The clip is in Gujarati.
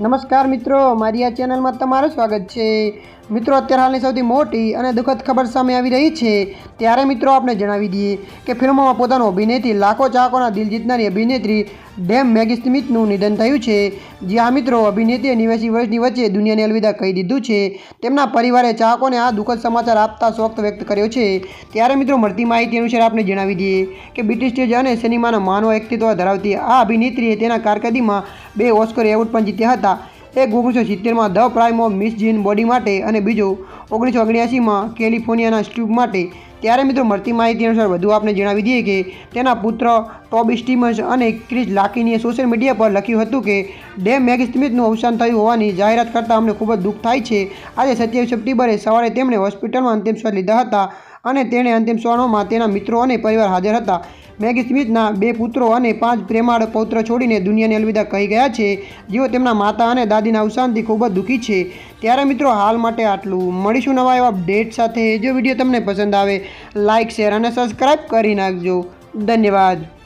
નમસ્કાર મિત્રો, મારી આ ચેનલમાં તમારું સ્વાગત છે. મિત્રો, અત્યારે હાલની સૌથી મોટી અને દુઃખદ ખબર સામે આવી રહી છે. ત્યારે મિત્રો આપણે જણાવી દઈએ કે ફિલ્મોમાં પોતાનો અભિનયથી લાખો ચાહકોના દિલ જીતનારી અભિનેત્રી ડેમ મેગી સ્મિથનું નિધન થયું છે. જ્યાં મિત્રો અભિનેત્રીએ નેવ્યાસી વર્ષની વચ્ચે દુનિયાને અલવિદા કહી દીધું છે. તેમના પરિવારે ચાહકોને આ દુઃખદ સમાચાર આપતા શોક વ્યક્ત કર્યો છે. ત્યારે મિત્રો મળતી માહિતી અનુસાર આપણે જણાવી દઈએ કે બ્રિટિશ સ્ટેજ અને સિનેમાના માનવ વ્યક્તિત્વ ધરાવતી આ અભિનેત્રીએ તેના કારકિર્દીમાં બે ઓસ્કર એવોર્ડ પણ જીત્યા હતા. એક ઓગણીસો સિત્તેરમાં the prime of Miss Jean Brodie માટે અને બીજો ઓગણીસો ઓગણ્યાસીમાં કેલિફોર્નિયાના સ્ટ્યુબ માટે. ત્યારે મિત્રો મળતી માહિતી અનુસાર વધુ આપને જણાવી દઈએ કે તેના પુત્ર ટોબી સ્ટીમન્સ અને ક્રિસ લાકીનીએ સોશિયલ મીડિયા પર લખ્યું હતું કે, ડેમ મેગ સ્મિથનું અવસાન થયું હોવાની જાહેરાત કરતાં અમને ખૂબ જ દુઃખ થાય છે. આજે સત્યાવીસ સપ્ટેમ્બરે સવારે તેમણે હોસ્પિટલમાં અંતિમ શ્વાસ લીધા હતા અને તેણે અંતિમ શ્વાસોમાં તેના મિત્રો અને પરિવાર હાજર હતા. મેગી સ્મિથના બે પુત્રો અને પાંચ પ્રેમાળ પૌત્ર છોડીને દુનિયાને અલવિદા કહી ગયા છે. જેઓ તેમના માતા અને દાદીના અવસાનથી ખૂબ જ દુઃખી છે. ત્યારે મિત્રો, હાલ માટે આટલું. મળીશું નવા એવા અપડેટ સાથે. જો વીડિયો તમને પસંદ આવે લાઇક શેર અને સબસ્ક્રાઈબ કરી નાખજો. ધન્યવાદ.